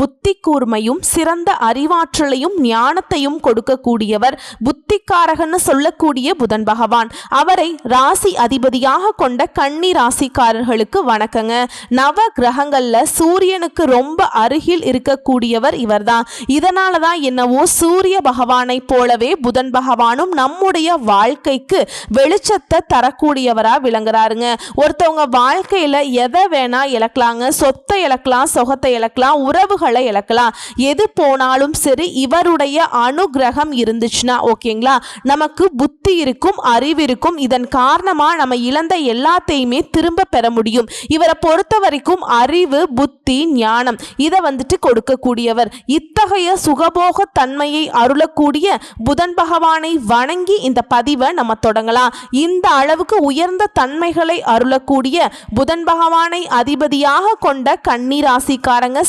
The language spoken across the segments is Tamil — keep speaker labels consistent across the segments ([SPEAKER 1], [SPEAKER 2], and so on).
[SPEAKER 1] புத்தி கூர்மையும் சிறந்த அறிவாற்றலையும் ஞானத்தையும் கொடுக்கக்கூடியவர் புத்திக்காரகன்னு சொல்லக்கூடிய புதன் பகவான். அவரை ராசி அதிபதியாக கொண்ட கன்னி ராசிக்காரர்களுக்கு வணக்கங்க. நவ கிரகங்கள்ல சூரியனுக்கு ரொம்ப அருகில் இருக்கக்கூடியவர் இவர்தான். இதனால தான் என்னவோ சூரிய பகவானை போலவே புதன் பகவானும் நம்முடைய வாழ்க்கைக்கு வெளிச்சத்தை தரக்கூடியவரா விளங்குறாருங்க. ஒருத்தவங்க வாழ்க்கையில எதை வேணா இழக்கலாங்க. சொத்தை இழக்கலாம் சொகத்தை இழக்கலாம் உறவுகளை இழக்கலாம். எது போனாலும் சரி இவருடைய அனுகிரகம் இருந்துச்சுன்னா ஓகேங்களா? நமக்கு புத்தி இருக்கும் அறிவு இருக்கும். இதன் காரணமா நம்ம இழந்த எல்லாத்தையுமே திரும்ப பெற முடியும். இவரை பொறுத்த வரைக்கும் அறிவு புத்தி ஞானம் இதை வந்துட்டு கொடுக்கக்கூடியவர். இத்தகைய சுகபோக தன்மையை அருளக்கூடிய புதன் பகவானை வணங்கி இந்த பதிவை நம்ம தொடங்கலாம். இந்த அளவுக்கு உயர்ந்த தன்மைகளை அருளக்கூடிய புதன் பகவானை அதிபதியாக கொண்ட கன்னி ராசிக்காரங்க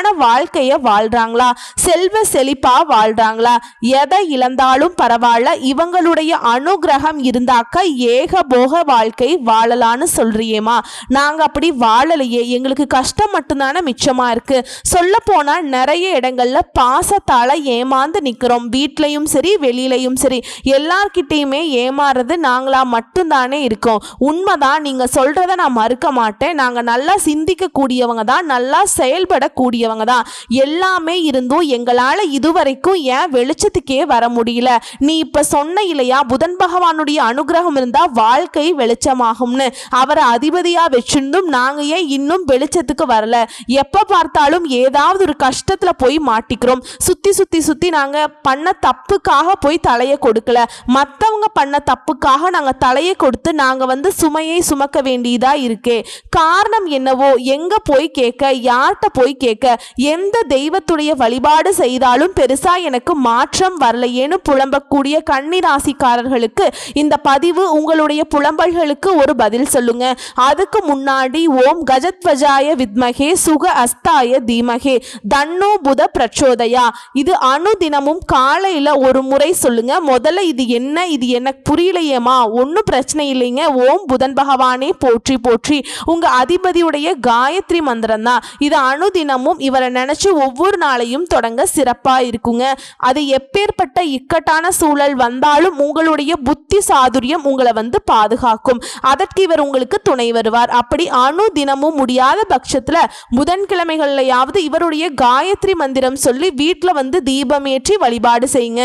[SPEAKER 1] சுகமான வாழ்க்கைய வாழ்றாங்களா? செல்வ செழிப்பா வாழ்றாங்களா? எதை இழந்தாலும் பரவாயில்ல. இவங்களுடைய அனுகிரகம் இருந்தாக்க ஏக போக வாழ்க்கை வாழலான்னு சொல்றியேமா நாங்க அப்படி வாழலையே. எங்களுக்கு கஷ்டம் மட்டும்தானே மிச்சமா இருக்கு. சொல்ல போனா நிறைய இடங்கள்ல பாசத்தால ஏமாந்து நிக்கிறோம். வீட்லயும் சரி வெளியிலயும் சரி. எல்லார்கிட்டயுமே ஏமாறுறது நாங்களா மட்டும்தானே இருக்கோம். உண்மைதான். நீங்க சொல்றதை நான் மறுக்க மாட்டேன். நாங்க நல்லா சிந்திக்க கூடியவங்க தான். நல்லா செயல்படக்கூடியவங்க தான் எல்லாமே இருந்தும் எங்களால இதுவரைக்கும் ஏன் வெளிச்சத்துக்கே வர முடியல. நீ இப்ப சொன்ன இல்லையா புதன் பகவானுடைய அனுகிரகம் இருந்தா வாழ்க்கை வெளிச்சமாகும்னு. அவரை அதிபதியா வச்சிருந்தும் நாங்க ஏன் இன்னும் வெளிச்சத்துக்கு வரல? எப்போ பார்த்தாலும் ஏதாவது ஒரு கஷ்டத்துல போய் மாட்டிக்கிறோம். சுத்தி சுத்தி சுத்தி நாங்க பண்ண தப்புக்காக போய் தலையை கொடுக்கல. மத்தவங்க பண்ண தப்புக்காக நாங்க தலையை கொடுத்து நாங்க வந்து சுமையை சுமக்க வேண்டியதா இருக்கே. காரணம் என்னவோ எங்க போய் கேட்க யார்கிட்ட போய் கேட்க எந்த தெய்வத்துடைய வழிபாடு செய்தாலும் பெருசா எனக்கு மாற்றம் வரலையேன்னு புலம்பக்கூடிய கன்னிராசிக்காரர்களுக்கு இந்த பதிவு உங்களுடைய புலம்பல்களுக்கு ஒரு பதில் சொல்லுங்க. அதுக்கு முன்னாடி ஓம் கஜத்வஜாய வித்மகே சுக அஸ்தாய தீமகே. தன்னோ புத பிரச்சோதயா. இது தினமும் காலையில ஒரு முறை சொல்லுங்க. முதல்ல இது என்ன? இது எனக்கு புரியலையேமா ஒன்றும் பிரச்சனை இல்லைங்க. ஓம் புதன் பகவானே போற்றி போற்றி. உங்க அதிபதியுடைய காயத்ரி மந்திரம் தான் இது அனுதினமும் இவரை நினைச்சு ஒவ்வொரு நாளையும் தொடங்க சிறப்பாக இருக்குங்க. அது எப்பேற்பட்ட இக்கட்டான சூழல் வந்தாலும் உங்களுடைய புத்தி சாதுரியம் உங்களை வந்து பாதுகாக்கும். அதற்கு இவர் உங்களுக்கு துணை வருவார். அப்படி அணு தினமும் முடியாத பட்சத்தில் புதன்கிழமைகள்லையாவது இவருடைய காயத்ரி மந்திரம் சொல்லி வீட்டில் வந்து தீபமேற்றி வழிபாடு செய்யுங்க.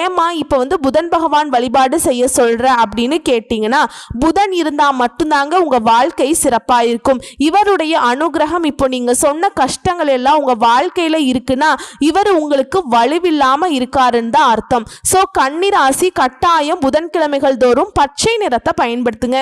[SPEAKER 1] ஏமா இப்போ வந்து புதன் பகவான் வழிபாடு செய்ய சொல்கிற அப்படின்னு கேட்டிங்கன்னா புதன் இருந்தால் மட்டும்தாங்க உங்கள் வாழ்க்கை சிறப்பாக இருக்கும். இவருடைய அனுகிரகம் இப்போ நீங்கள் சொன்ன கஷ்டங்கள் எல்லாம் உங்க வாழ்க்கையில இருக்குன்னா இவர் உங்களுக்கு வலுவில்லாம இருக்காருன்னு தான் அர்த்தம். ஸோ கன்னிராசி கட்டாயம் புதன்கிழமைகள் தோறும் பச்சை நிறத்தை பயன்படுத்துங்க.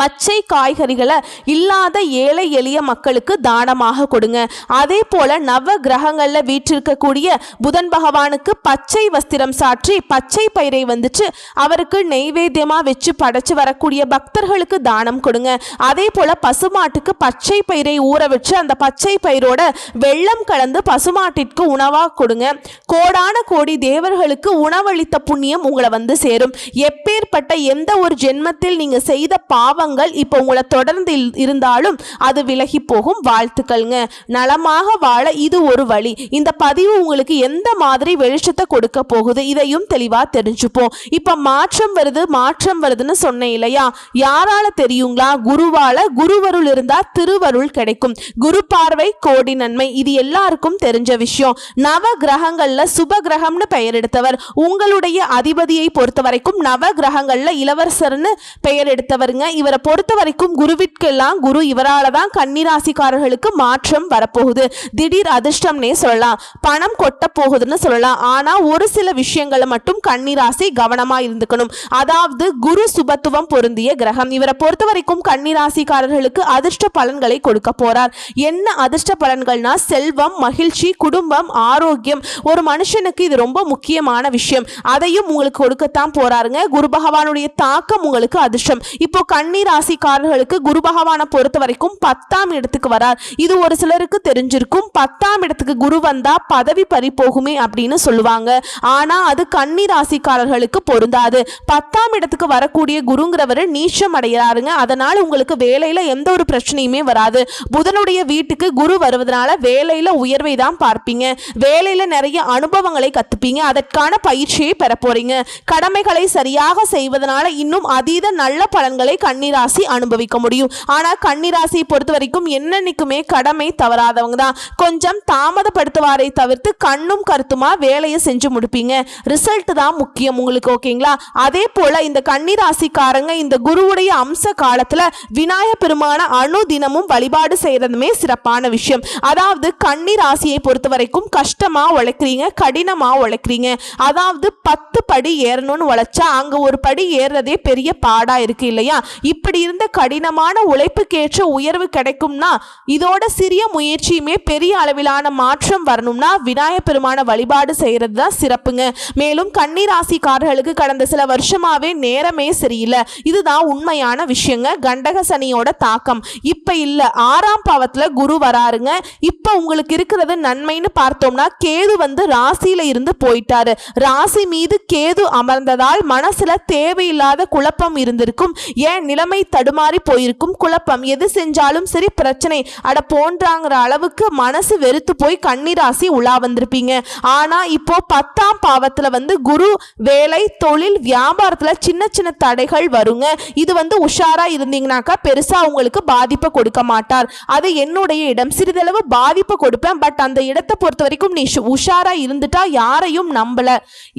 [SPEAKER 1] பச்சை காய்கறிகளை இல்லாத ஏழை எளிய மக்களுக்கு தானமாக கொடுங்க. அதே போல நவ கிரகங்கள்ல வீற்றிருக்கக்கூடிய புதன் பகவானுக்கு பச்சை வஸ்திரம் சாற்றி பச்சை பயிரை வந்துட்டு அவருக்கு நெய்வேத்தியமா வச்சு படைச்சு வரக்கூடிய பக்தர்களுக்கு தானம் கொடுங்க. அதே போல பசுமாட்டுக்கு பச்சை பயிரை ஊற வச்சு அந்த பச்சை பயிரோட வெள்ளம் கலந்து பசுமாட்டிற்கு உணவா கொடுங்க. கோடான கோடி தேவர்களுக்கு உணவளித்த புண்ணியம் உங்களை வந்து சேரும். எப்பேற்பட்ட எந்த ஒரு ஜென்மத்தில் நீங்க செய்த பாவம் பாவங்கள் இப்போ உங்களை தொடர்ந்து இருந்தாலும் அது விலகி போகும். வாழ்த்துக்கள்ங்க. நலமாக வாழ இது ஒரு வழி. இந்த பதிவு உங்களுக்கு எந்த மாதிரி வெளிச்சத்தை கொடுக்க போகுது இதையும் தெளிவா தெரிஞ்சுப்போம். இப்போ மாற்றம் வருது மாற்றம் வருதுன்னு சொன்னேன் இல்லையா? யாரால தெரியுங்களா? குருவால குருவருள் இருந்தா திருவருள் கிடைக்கும். குரு பார்வை கோடி நன்மை இது எல்லாருக்கும் தெரிஞ்ச விஷயம். நவ கிரகங்கள்ல சுப கிரகம்னு பெயர் எடுத்தவர் உங்களுடைய அதிபதியை பொறுத்த வரைக்கும் நவ கிரகங்கள்ல இளவரசர்னு பெயர் எடுத்தவருங்க. இவரை பொறுத்த வரைக்கும் குருவிற்கெல்லாம் குரு இவரால் தான் கன்னிராசிக்காரர்களுக்கு மாற்றம் வரப்போகுது. திடீர் அதிர்ஷ்டம்னே சொல்லலாம். பணம் கொட்ட போகுதுன்னு சொல்லலாம். ஆனா ஒரு சில விஷயங்களை மட்டும் கன்னிராசி கவனமா இருந்துக்கணும். அதாவது குரு சுபத்துவம் பொருந்திய கிரகம். இவரை பொறுத்த வரைக்கும் கன்னிராசிக்காரர்களுக்கு அதிர்ஷ்ட பலன்களை கொடுக்க போறார். என்ன அதிர்ஷ்ட பலன்கள்னா செல்வம் மகிழ்ச்சி குடும்பம் ஆரோக்கியம். ஒரு மனுஷனுக்கு இது ரொம்ப முக்கியமான விஷயம். அதையும் உங்களுக்கு கொடுக்கத்தான் போறாருங்க. குரு பகவானுடைய தாக்கம் உங்களுக்கு அதிர்ஷ்டம். இப்போ கண்ணீர் ராசிக்காரர்களுக்கு குரு பகவானை பொறுத்த வரைக்கும் பத்தாம் இடத்துக்கு வரார். இது ஒரு சிலருக்கு தெரிஞ்சிருக்கும். பத்தாம் இடத்துக்கு குரு வந்தா பதவி பறி போகுமே அப்படின்னு சொல்லுவாங்க. ஆனா அது கன்னி ராசிக்காரர்களுக்கு பொருந்தாது. பத்தாம் இடத்துக்கு வரக்கூடிய குருங்கிறவர் நீச்சம் அடைகிறாருங்க. அதனால உங்களுக்கு வேலையில எந்த ஒரு பிரச்சனையுமே வராது. புதனுடைய வீட்டுக்கு குரு வருவதனால வேலையில உயர்வை தான் பார்ப்பீங்க. வேலையில நிறைய அனுபவங்களை கத்துப்பீங்க. அதற்கான பயிற்சியை பெற போறீங்க கடமைகளை சரியாக செய்வதனால இன்னும் அதீத நல்ல பலன்களை கண்ணீர் ராசி அனுபவிக்க முடியும். ஆனால் கன்னிராசியை பொறுத்த வரைக்கும் என்னன்னைக்குமே கடமை தவறாதவங்க தான். கொஞ்சம் தாமதப்படுத்துவாரை தவிர்த்து கண்ணும் கருத்துமா வேலையை செஞ்சு முடிப்பீங்க. ரிசல்ட் தான் முக்கியம் உங்களுக்கு ஓகேங்களா? அதே போல இந்த கன்னிராசிக்காரங்க இந்த குருவுடைய அம்ச காலத்துல விநாயக பெருமான அணு தினமும் வழிபாடு செய்யறதுமே சிறப்பான விஷயம். அதாவது கன்னி ராசியை பொறுத்த வரைக்கும் கஷ்டமா உழைக்கிறீங்க கடினமா உழைக்கிறீங்க. அதாவது பத்து படி ஏறணும்னு உழைச்சா அங்க ஒரு படி ஏறுறதே பெரிய பாடா இருக்கு இல்லையா? இப்படி இருந்த கடினமான உழைப்புக்கேற்ற உயர்வு கிடைக்கும்னா இதோட சிறிய முயற்சியுமே பெரிய அளவிலான மாற்றம் வரணும்னா விநாயக பெருமான வழிபாடு செய்யறது தான் சிறப்புங்க. மேலும் கண்ணீராசிக்காரர்களுக்கு கடந்த சில வருஷமாவே நேரமே சரியில்லை. இதுதான் உண்மையான விஷயங்க. கண்டக சனியோட தாக்கம். இப்ப இல்ல. ஆறாம் பாவத்துல குரு வராருங்க. இப்ப உங்களுக்கு இருக்கிறது நன்மைன்னு பார்த்தோம்னா கேது வந்து ராசியில இருந்து போயிட்டாரு. ராசி மீது கேது அமர்ந்ததால் மனசுல தேவையில்லாத குழப்பம் இருந்திருக்கும். ஏன் நிலம் தடுமாறி போயிருக்கும் குழப்பம். எது செஞ்சாலும் சரி பிரச்சனை. அட போன்றாங்கிற அளவுக்கு மனசு வெறுத்து போய் கண்ணீராசி உலா வந்திருப்பீங்க. ஆனா இப்போ பத்தாம் பாவத்துல வந்து குரு வேலை தொழில் வியாபாரத்துல சின்ன சின்ன தடைகள் வருங்க. இது வந்து உஷாரா இருந்தீங்கனாக்கா பெருசா உங்களுக்கு பாதிப்பை கொடுக்க மாட்டார். அது என்னுடைய இடம். சிறிதளவு பாதிப்பை கொடுப்பேன். பட் அந்த இடத்தை பொறுத்த வரைக்கும் நீ உஷாரா இருந்துட்டா யாரையும் நம்பல.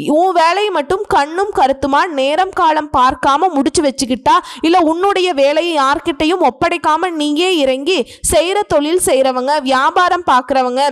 [SPEAKER 1] உன் வேலையை மட்டும் கண்ணும் கருத்துமா நேரம் காலம் பார்க்காம முடிச்சு வச்சுக்கிட்டா? இல்ல உன்னுடைய வேலையை யார்கிட்டையும் ஒப்படைக்காம நீயே இறங்கி செய்கிற தொழில் செய்கிறவங்க வியாபாரம் பார்க்குறவங்க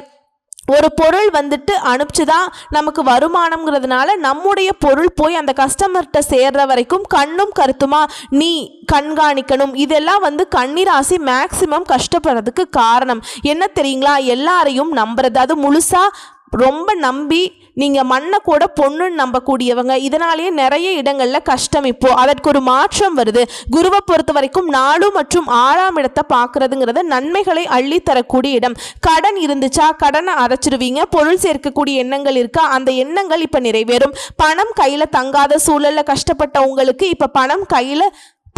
[SPEAKER 1] ஒரு பொருள் வந்துட்டு அனுப்பிச்சுதான் நமக்கு வருமானம்ங்கிறதுனால நம்முடைய பொருள் போய் அந்த கஸ்டமர்கிட்ட சேர்ற வரைக்கும் கண்ணும் கருத்துமா நீ கண்காணிக்கணும். இதெல்லாம் வந்து கன்னிராசி மேக்சிமம் கஷ்டப்படுறதுக்கு காரணம். என்ன தெரியுங்களா? எல்லாரையும் நம்புறது. அது முழுசாக ரொம்ப நம்பி நீங்கள் மண்ணை கூட பொண்ணுன்னு நம்பக்கூடியவங்க இதனாலேயே நிறைய இடங்களில் கஷ்டம் இப்போ அதற்கு ஒரு மாற்றம் வருது. குருவை பொறுத்த வரைக்கும் நாலு மற்றும் ஆறாம் இடத்தை பார்க்கறதுங்கிறது நன்மைகளை அள்ளி தரக்கூடிய இடம். கடன் இருந்துச்சா கடனை அரைச்சிடுவீங்க பொருள் சேர்க்கக்கூடிய எண்ணங்கள் இருக்கா அந்த எண்ணங்கள் இப்போ நிறைவேறும். பணம் கையில் தங்காத சூழலில் கஷ்டப்பட்ட உங்களுக்கு இப்போ பணம் கையில்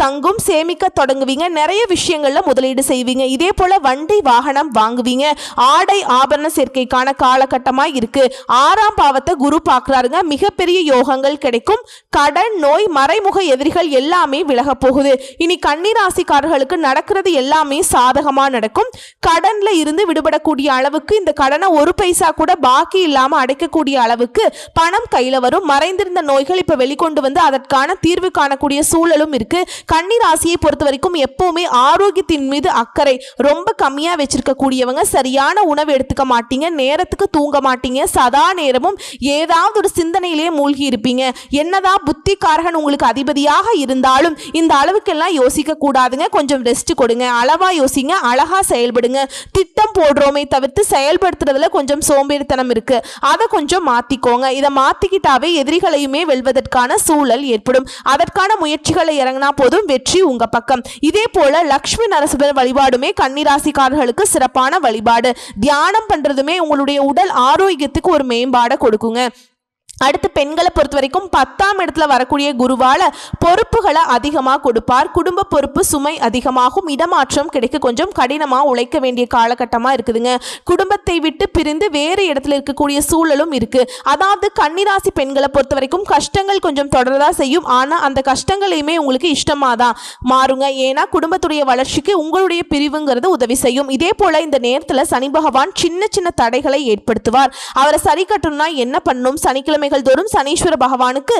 [SPEAKER 1] தங்கும் சேமிக்க தொடங்குவீங்க. நிறைய விஷயங்களில் முதலீடு செய்வீங்க. இதே போல் வண்டி வாகனம் வாங்குவீங்க. ஆடை ஆபரண சேர்க்கைக்கான காலகட்டமாக இருக்குது ஆறாம் பாவத்தை குரு பார்க்குறாருங்க. மிகப்பெரிய யோகங்கள் கிடைக்கும். கடன் நோய் மறைமுக எதிரிகள் எல்லாமே விலக போகுது. இனி கன்னிராசிக்காரர்களுக்கு நடக்கிறது எல்லாமே சாதகமாக நடக்கும். கடனில் இருந்து விடுபடக்கூடிய அளவுக்கு இந்த கடனை ஒரு பைசா கூட பாக்கி இல்லாமல் அடைக்கக்கூடிய அளவுக்கு பணம் கையில் வரும். மறைந்திருந்த நோய்கள் இப்போ வெளிக்கொண்டு வந்து அதற்கான தீர்வு காணக்கூடிய சூழலும் இருக்குது கன்னி ராசியை பொறுத்த வரைக்கும் எப்பவுமே ஆரோக்கியத்தின் மீது அக்கறை ரொம்ப கம்மியா வச்சிருக்க கூடியவங்க சரியான உணவு எடுத்துக்க மாட்டீங்க நேரத்துக்கு தூங்க மாட்டீங்க சதா நேரமும் ஏதாவது ஒரு சிந்தனையிலேயே மூழ்கி இருப்பீங்க. என்னதான் புத்திக்காரகன் உங்களுக்கு அதிபதியாக இருந்தாலும் இந்த அளவுக்கெல்லாம் யோசிக்க கூடாதுங்க. கொஞ்சம் ரெஸ்ட் கொடுங்க அளவா யோசிங்க அழகா செயல்படுங்க. திட்டம் போடுறோமே தவிர்த்து செயல்படுத்துறதுல கொஞ்சம் சோம்பேறித்தனம் இருக்கு. அதை கொஞ்சம் மாத்திக்கோங்க. இதை மாத்திக்கிட்டாவே எதிரிகளையுமே வெல்வதற்கான சூழல் ஏற்படும். அதற்கான முயற்சிகளை இறங்கினா போதும் வெற்றி உங்க பக்கம். இதே போல லக்ஷ்மி நரசிம்மர் வழிபாடுமே கன்னிராசிக்காரர்களுக்கு சிறப்பான வழிபாடு. தியானம் பண்றதுமே உங்களுடைய உடல் ஆரோக்கியத்துக்கு ஒரு மேம்பாடை கொடுக்குங்க. அடுத்து பெண்களை பொறுத்த வரைக்கும் பத்தாம் இடத்துல வரக்கூடிய குருவால பொறுப்புகளை அதிகமாக கொடுப்பார். குடும்ப பொறுப்பு சுமை அதிகமாகும். இடமாற்றம் கிடைக்க கொஞ்சம் கடினமாக உழைக்க வேண்டிய காலகட்டமாக இருக்குதுங்க. குடும்பத்தை விட்டு பிரிந்து வேறு இடத்துல இருக்கக்கூடிய சூழலும் இருக்கு. அதாவது கன்னிராசி பெண்களை பொறுத்த வரைக்கும் கஷ்டங்கள் கொஞ்சம் தொடரதா செய்யும். ஆனால் அந்த கஷ்டங்களையுமே உங்களுக்கு இஷ்டமாக தான் மாறுங்க. ஏன்னா குடும்பத்துடைய வளர்ச்சிக்கு உங்களுடைய பிரிவுங்கிறது உதவி செய்யும். இதே போல இந்த நேரத்தில் சனி பகவான் சின்ன சின்ன தடைகளை ஏற்படுத்துவார். அவரை சரி கட்டணும்னா என்ன பண்ணணும்? சனிக்கிழமை சனிக்கிழமைகள் தோறும் சனீஸ்வர பகவானுக்கு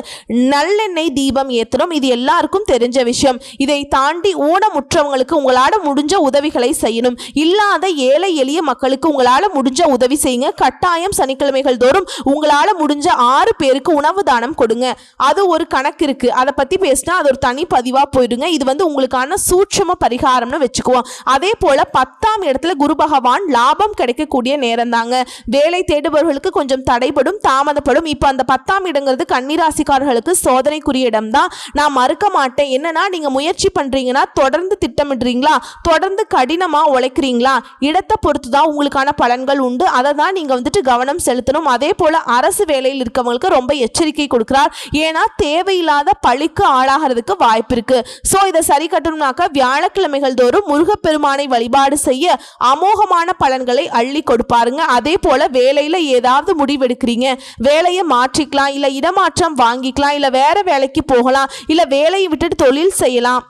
[SPEAKER 1] நல்லெண்ணெய் தீபம் ஏத்துறோம். இது எல்லாருக்கும் தெரிஞ்ச விஷயம். இதை தாண்டி ஊனமுற்றவங்களுக்கு உங்களால முடிஞ்ச உதவிகளை செய்யணும். இல்லாத ஏழை எளிய மக்களுக்கு உங்களால முடிஞ்ச உதவி செய்யுங்க. கட்டாயம் சனிக்கிழமைகள் தோறும் உங்களால முடிஞ்ச ஆறு பேருக்கு உணவு தானம் கொடுங்க. அது ஒரு கணக்கு இருக்கு. அதை பத்தி பேசினா அது ஒரு தனி பதிவா போயிடுங்க. இது வந்து உங்களுக்கான சூட்சம பரிகாரம்னு வச்சுக்குவோம். அதே போல பத்தாம் இடத்துல குரு பகவான் லாபம் கிடைக்கக்கூடிய நேரம் தாங்க வேலை தேடுபவர்களுக்கு கொஞ்சம் தடைபடும் தாமதப்படும். இப்போ அந்த பத்தாம் இடங்கிறது கன்னிராசிக்காரர்களுக்கு சோதனைக்குரிய இடம் தான் நான் மறுக்க மாட்டேன். என்னன்னா நீங்க முயற்சி பண்றீங்கன்னா தொடர்ந்து திட்டமிடுறீங்களா? தொடர்ந்து கடினமா உழைக்கிறீங்களா? இடத்தை பொறுத்து தான் உங்களுக்கான பலன்கள் உண்டு. அதை தான் நீங்க வந்துட்டு கவனம் செலுத்தணும். அதே போல அரசு வேலையில் இருக்கவங்களுக்கு ரொம்ப எச்சரிக்கை கொடுக்கிறார். ஏன்னா தேவையில்லாத பழிக்கு ஆளாகிறதுக்கு வாய்ப்பு இருக்கு. ஸோ இதை சரி கட்டணும்னாக்கா வியாழக்கிழமைகள் தோறும் முருகப்பெருமானை வழிபாடு செய்ய அமோகமான பலன்களை அள்ளி கொடுப்பாருங்க. அதே போல வேலையில ஏதாவது முடிவெடுக்கிறீங்க. வேலையை மாற்றிக்கலாம் இல்ல இடமாற்றம் வாங்கிக்கலாம் இல்ல வேற வேலைக்கு போகலாம் இல்ல வேலையை விட்டுட்டு தொழில் செய்யலாம்.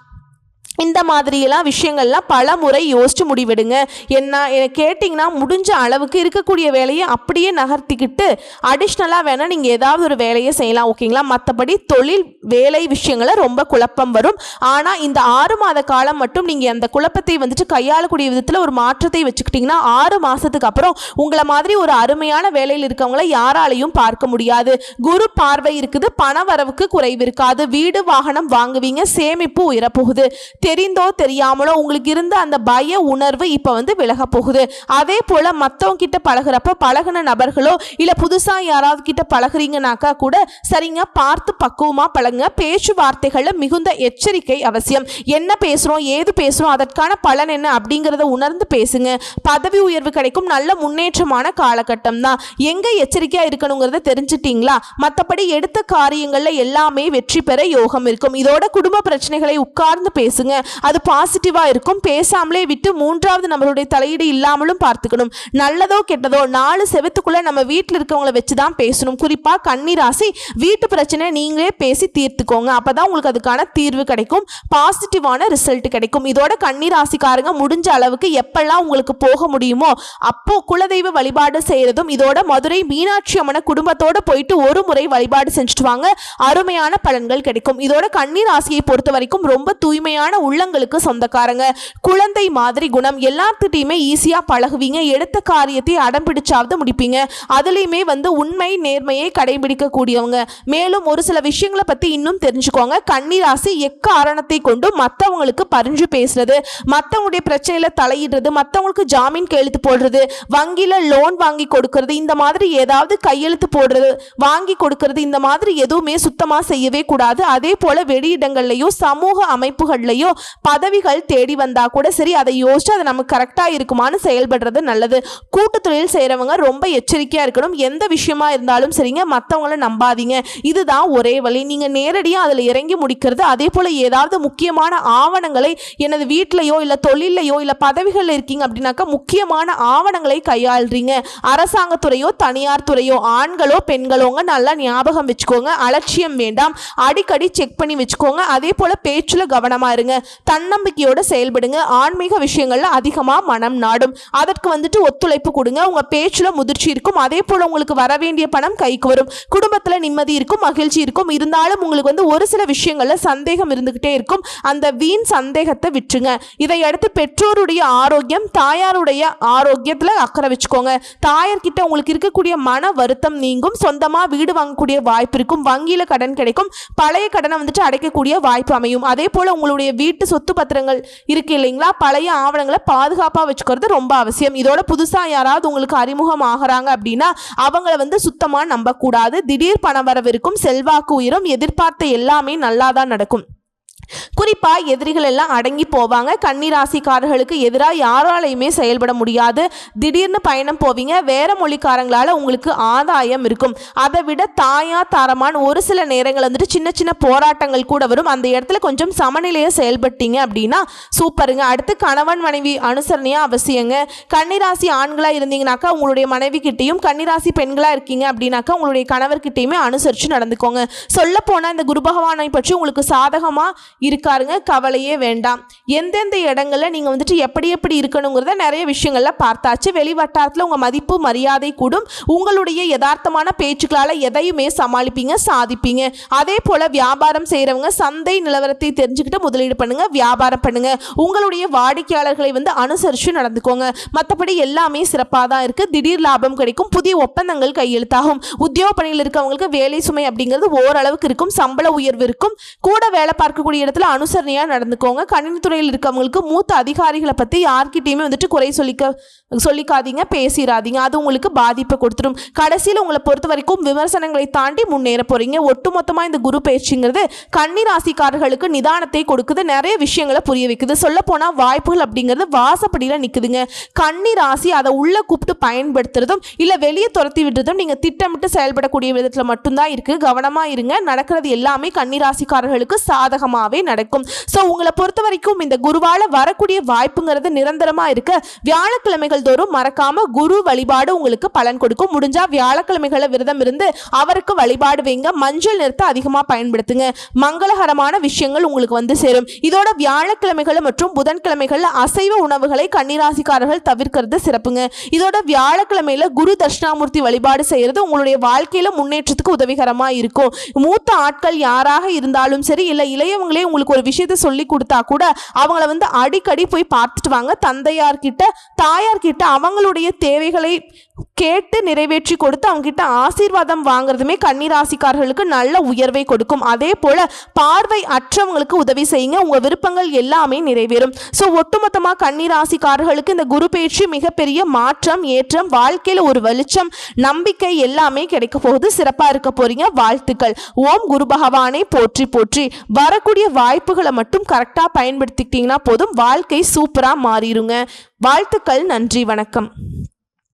[SPEAKER 1] இந்த மாதிரியெல்லாம் விஷயங்கள்லாம் பல முறை யோசிச்சு முடிவெடுங்க. என்ன எனக்கு கேட்டிங்கன்னா முடிஞ்ச அளவுக்கு இருக்கக்கூடிய வேலையை அப்படியே நகர்த்திக்கிட்டு அடிஷ்னலாக வேணால் நீங்கள் ஏதாவது ஒரு வேலையை செய்யலாம் ஓகேங்களா மற்றபடி தொழில் வேலை விஷயங்கள ரொம்ப குழப்பம் வரும். ஆனால் இந்த ஆறு மாத காலம் மட்டும் நீங்கள் அந்த குழப்பத்தை வந்துட்டு கையாளக்கூடிய விதத்தில் ஒரு மாற்றத்தை வச்சுக்கிட்டிங்கன்னா ஆறு மாதத்துக்கு அப்புறம் உங்களை மாதிரி ஒரு அருமையான வேலையில் இருக்கவங்கள யாராலையும் பார்க்க முடியாது. குரு பார்வை இருக்குது பண வரவுக்கு குறைவு இருக்காது. வீடு வாகனம் வாங்குவீங்க சேமிப்பு உயரப்போகுது. தெரிந்தோ தெரியாமலோ உங்களுக்கு இருந்த அந்த பய உணர்வு இப்போ வந்து விலக போகுது. அதே போல் மற்றவங்க கிட்ட பழகிறப்ப பழகுன நபர்களோ இல்லை புதுசாக யாராவது கிட்ட பழகுறீங்கனாக்கா கூட சரிங்க பார்த்து பக்குவமாக பழகுங்க. பேச்சுவார்த்தைகளில் மிகுந்த எச்சரிக்கை அவசியம். என்ன பேசுகிறோம் ஏது பேசுகிறோம் அதற்கான பலன் என்ன அப்படிங்கிறத உணர்ந்து பேசுங்க. பதவி உயர்வு கிடைக்கும் நல்ல முன்னேற்றமான காலகட்டம் தான். எங்கே எச்சரிக்கையாக இருக்கணுங்கிறத தெரிஞ்சிட்டிங்களா? மற்றபடி எடுத்த காரியங்களில் எல்லாமே வெற்றி பெற யோகம் இருக்கும். இதோட குடும்ப பிரச்சனைகளை உட்கார்ந்து பேசுங்க. அது பாசிட்டிவாக இருக்கும். பேசாமலே விட்டு மூன்றாவது நம்மளுடைய தலையீடு இல்லாமலும் பார்த்துக்கணும். நல்லதோ கெட்டதோ நாலு செவத்துக்குள்ளே நம்ம வீட்டில் இருக்கவங்களை வச்சு தான் பேசணும் குறிப்பாக கண்ணீராசி வீட்டு பிரச்சனை நீங்களே பேசி தீர்த்துக்கோங்க. அப்போ தான் உங்களுக்கு அதுக்கான தீர்வு கிடைக்கும். பாசிட்டிவான ரிசல்ட் கிடைக்கும். இதோட கண்ணீராசிக்காரங்க முடிஞ்ச அளவுக்கு எப்பெல்லாம் உங்களுக்கு போக முடியுமோ அப்போ குலதெய்வ வழிபாடு செய்கிறதும் இதோட மதுரை மீனாட்சி அம்மனை குடும்பத்தோட போயிட்டு ஒரு முறை வழிபாடு செஞ்சுட்டு வாங்க. அருமையான பலன்கள் கிடைக்கும். இதோட கண்ணீர் ராசியை பொறுத்த வரைக்கும் ரொம்ப தூய்மையான உள்ளங்களுக்கு சொந்தக்காரங்க. குழந்தை மாதிரி குணம் எல்லாத்துட்டையுமே ஈஸியாக பழகுவீங்க. எடுத்த காரியத்தை அடம் பிடிச்சாவது முடிப்பீங்க. அதுலேயுமே வந்து உண்மை நேர்மையை கடைபிடிக்கக்கூடியவங்க. மேலும் ஒரு சில விஷயங்களை பற்றி இன்னும் தெரிஞ்சுக்கோங்க. கன்னிராசி எக்காரணத்தை கொண்டு மற்றவங்களுக்கு பரிஞ்சு பேசுறது. மற்றவங்களுடைய பிரச்சனையில் தலையிடுறது மற்றவங்களுக்கு ஜாமீன் கையெழுத்து போடுறது வங்கியில் லோன் வாங்கி கொடுக்கறது இந்த மாதிரி ஏதாவது கையெழுத்து போடுறது வாங்கி கொடுக்கறது இந்த மாதிரி எதுவுமே சுத்தமாக செய்யவே கூடாது. அதே போல் வெளியிடங்கள்லையும் சமூக அமைப்புகள்லையோ பதவிகள் தேடி வந்தா கூட சரி அதை யோசிச்சு அது நமக்கு கரெக்டாக இருக்குமான்னு செயல்படுறது நல்லது. கூட்டு தொழில் செய்கிறவங்க ரொம்ப எச்சரிக்கையாக இருக்கணும். எந்த விஷயமா இருந்தாலும் சரிங்க மற்றவங்கள நம்பாதீங்க. இதுதான் ஒரே வழி. நீங்கள் நேரடியாக அதில் இறங்கி முடிக்கிறது. அதே போல் ஏதாவது முக்கியமான ஆவணங்களை எனது வீட்டிலையோ இல்லை தொழிலையோ இல்லை பதவிகளில் இருக்கீங்க அப்படின்னாக்கா முக்கியமான ஆவணங்களை கையாளுறீங்க. அரசாங்கத்துறையோ தனியார் துறையோ ஆண்களோ பெண்களோங்க நல்லா ஞாபகம் வச்சுக்கோங்க. அலட்சியம் வேண்டாம். அடிக்கடி செக் பண்ணி வச்சுக்கோங்க. அதே போல் பேச்சில் கவனமாக இருங்க. தன்னம்பிக்கையோட செயல்படுங்க. ஆன்மீக விஷயங்கள்ல அதிகமாக மனம் நாடும். அதற்கு வந்துட்டு ஒத்துழைப்பு கொடுங்க. உங்க பேச்சில் முதிர்ச்சி இருக்கும். அதே போல் உங்களுக்கு வர வேண்டிய பணம் கைக்கு வரும். குடும்பத்தில் நிம்மதி இருக்கும். மகிழ்ச்சி இருக்கும். இருந்தாலும் உங்களுக்கு வந்து ஒரு சில விஷயங்களில் சந்தேகம் இருந்துகிட்டே இருக்கும். அந்த வீண் சந்தேகத்தை விட்டுருங்க. இதை அடுத்து பெற்றோருடைய ஆரோக்கியம் தாயாருடைய ஆரோக்கியத்தில் அக்கறை வச்சுக்கோங்க. தாயார்கிட்ட உங்களுக்கு இருக்கக்கூடிய மன வருத்தம் நீங்கும். சொந்தமாக வீடு வாங்கக்கூடிய வாய்ப்பு இருக்கும். வங்கியில் கடன் கிடைக்கும். பழைய கடனை வந்துட்டு அடைக்கக்கூடிய வாய்ப்பு அமையும். அதே போல் உங்களுடைய வீட்டு சொத்து பத்திரங்கள் இருக்கு இல்லைங்களா? பழைய ஆவணங்களை பாதுகாப்பாக வச்சுக்கிறது ரொம்ப அவசியம். இதோட புதுசாக யாராவது உங்களுக்கு அறிமுகம் ஆகிறாங்க அப்படின்னா அவங்கள வந்து சுத்தமாக நம்பக்கூடாது. திடீர் பணம் வரவிருக்கும் செல்வாக்கு உயிரும் எதிர்பார்த்த எல்லாமே நல்லா தான் நடக்கும். குறிப்பாக எதிரிகள் எல்லாம் அடங்கி போவாங்க. கன்னிராசிக்காரர்களுக்கு எதிராக யாராலையுமே செயல்பட முடியாது. திடீர்னு பயணம் போவீங்க. வேற மொழிக்காரங்களால உங்களுக்கு ஆதாயம் இருக்கும். அதை விட தாயா தாரமான ஒரு சில நேரங்கள் வந்துட்டு சின்ன சின்ன போராட்டங்கள் கூட வரும். அந்த இடத்துல கொஞ்சம் சமநிலையை செயல்பட்டீங்க அப்படின்னா சூப்பருங்க. அடுத்து கணவன் மனைவி அனுசரணையாக அவசியங்க. கன்னிராசி ஆண்களாக இருந்தீங்கனாக்கா உங்களுடைய மனைவி கிட்டேயும் கன்னிராசி பெண்களாக இருக்கீங்க அப்படின்னாக்கா உங்களுடைய கணவர்கிட்டையுமே அனுசரித்து நடந்துக்கோங்க. சொல்ல இந்த குரு பகவானை பற்றி உங்களுக்கு சாதகமாக இருக்காருங்க. கவலையே வேண்டாம். எந்தெந்த இடங்களில் நீங்கள் வந்துட்டு எப்படி எப்படி இருக்கணுங்கிறத நிறைய விஷயங்களில் பார்த்தாச்சு. வெளி வட்டாரத்தில் உங்கள் மதிப்பு மரியாதை கூடும். உங்களுடைய யதார்த்தமான பேச்சுக்களால் எதையுமே சமாளிப்பீங்க சாதிப்பீங்க. அதே போல் வியாபாரம் செய்கிறவங்க சந்தை நிலவரத்தை தெரிஞ்சுக்கிட்டு முதலீடு பண்ணுங்கள் வியாபாரம் பண்ணுங்கள் உங்களுடைய வாடிக்கையாளர்களை வந்து அனுசரித்து நடந்துக்கோங்க. மற்றபடி எல்லாமே சிறப்பாக தான் இருக்குது திடீர் லாபம் கிடைக்கும். புதிய ஒப்பந்தங்கள் கையெழுத்தாகும். உத்தியோக பணியில் இருக்கவங்களுக்கு வேலை சுமை அப்படிங்கிறது ஓரளவுக்கு இருக்கும். சம்பள உயர்வு இருக்கும். கூட வேலை பார்க்கக்கூடிய இடத்துல அனுசரணையாக நடந்துக்கோங்க. கணினித்துறையில் இருக்கவங்களுக்கு மூத்த அதிகாரிகளை பற்றி யார்கிட்டையுமே வந்துட்டு குறை சொல்லிக்க சொல்லிக்காதீங்க பேசிடாதீங்க அது உங்களுக்கு பாதிப்பை கொடுத்துடும் கடைசியில் உங்களை பொறுத்த வரைக்கும் விமர்சனங்களை தாண்டி முன்னேற போகிறீங்க ஒட்டுமொத்தமாக இந்த குரு பயிற்சிங்கிறது கன்னி ராசிக்காரர்களுக்கு நிதானத்தை கொடுக்குது. நிறைய விஷயங்களை புரிய வைக்குது. சொல்லப்போனால் வாய்ப்புகள் அப்படிங்கிறது வாசப்படியில் நிற்குதுங்க கன்னி ராசி அதை உள்ளே கூப்பிட்டு பயன்படுத்துறதும் இல்லை வெளியே துரத்தி விடுறதும் நீங்கள் திட்டமிட்டு செயல்படக்கூடிய விதத்தில் மட்டும்தான் இருக்குது கவனமாக இருங்க. நடக்கிறது எல்லாமே கன்னி ராசிக்காரர்களுக்கு சாதகமாகவே நடக்கும். ஸோ உங்களை பொறுத்த வரைக்கும் இந்த குருவால் வரக்கூடிய வாய்ப்புங்கிறது நிரந்தரமாக இருக்க. வியாழக்கிழமைகள் தோறும் மறக்காம குரு வழிபாடு உங்களுக்கு பலன் கொடுக்கும். முடிஞ்சா வியாழக்கிழமைகளை விரதம் இருந்து அவருக்கு வழிபாடு வைங்க. மஞ்சள் நிறத்தை அதிகமாக பயன்படுத்துங்க. மங்களகரமான விஷயங்கள் உங்களுக்கு வந்து சேரும். இதோட வியாழக்கிழமைகள் மற்றும் புதன்கிழமைகளில் அசைவ உணவுகளை கன்னிராசிக்காரர்கள் தவிர்க்கிறது சிறப்புங்க. இதோட வியாழக்கிழமையில குரு தட்சிணாமூர்த்தி வழிபாடு செய்யறது உங்களுடைய வாழ்க்கையில முன்னேற்றத்துக்கு உதவிகரமாக இருக்கும். மூத்த ஆட்கள் யாராக இருந்தாலும் சரி இல்லை இளையவங்களே உங்களுக்கு ஒரு விஷயத்த சொல்லி கொடுத்தா கூட அவங்கள வந்து அடிக்கடி போய் பார்த்துட்டு வாங்க. தந்தையார்கிட்ட தாயார்கிட்ட அவங்களுடைய தேவைகளை கேட்டு நிறைவேற்றி கொடுத்து அவங்ககிட்ட ஆசீர்வாதம் வாங்குறதுமே கன்னிராசிக்காரர்களுக்கு நல்ல உயர்வை கொடுக்கும். அதே போல பார்வை அற்றவங்களுக்கு உதவி செய்யுங்க. உங்க விருப்பங்கள் எல்லாமே நிறைவேறும். ஸோ ஒட்டுமொத்தமாக கன்னிராசிக்காரர்களுக்கு இந்த குரு பயிற்சி மிகப்பெரிய மாற்றம் ஏற்றம் வாழ்க்கையில் ஒரு வெளிச்சம் நம்பிக்கை எல்லாமே கிடைக்க போகுது. சிறப்பாக இருக்க போறீங்க. வாழ்த்துக்கள். ஓம் குரு பகவானை போற்றி போற்றி. வரக்கூடிய வாய்ப்புகளை மட்டும் கரெக்டாக பயன்படுத்திக்கிட்டீங்கன்னா போதும். வாழ்க்கை சூப்பராக மாறிடுங்க. வாழ்த்துக்கள். நன்றி. வணக்கம்.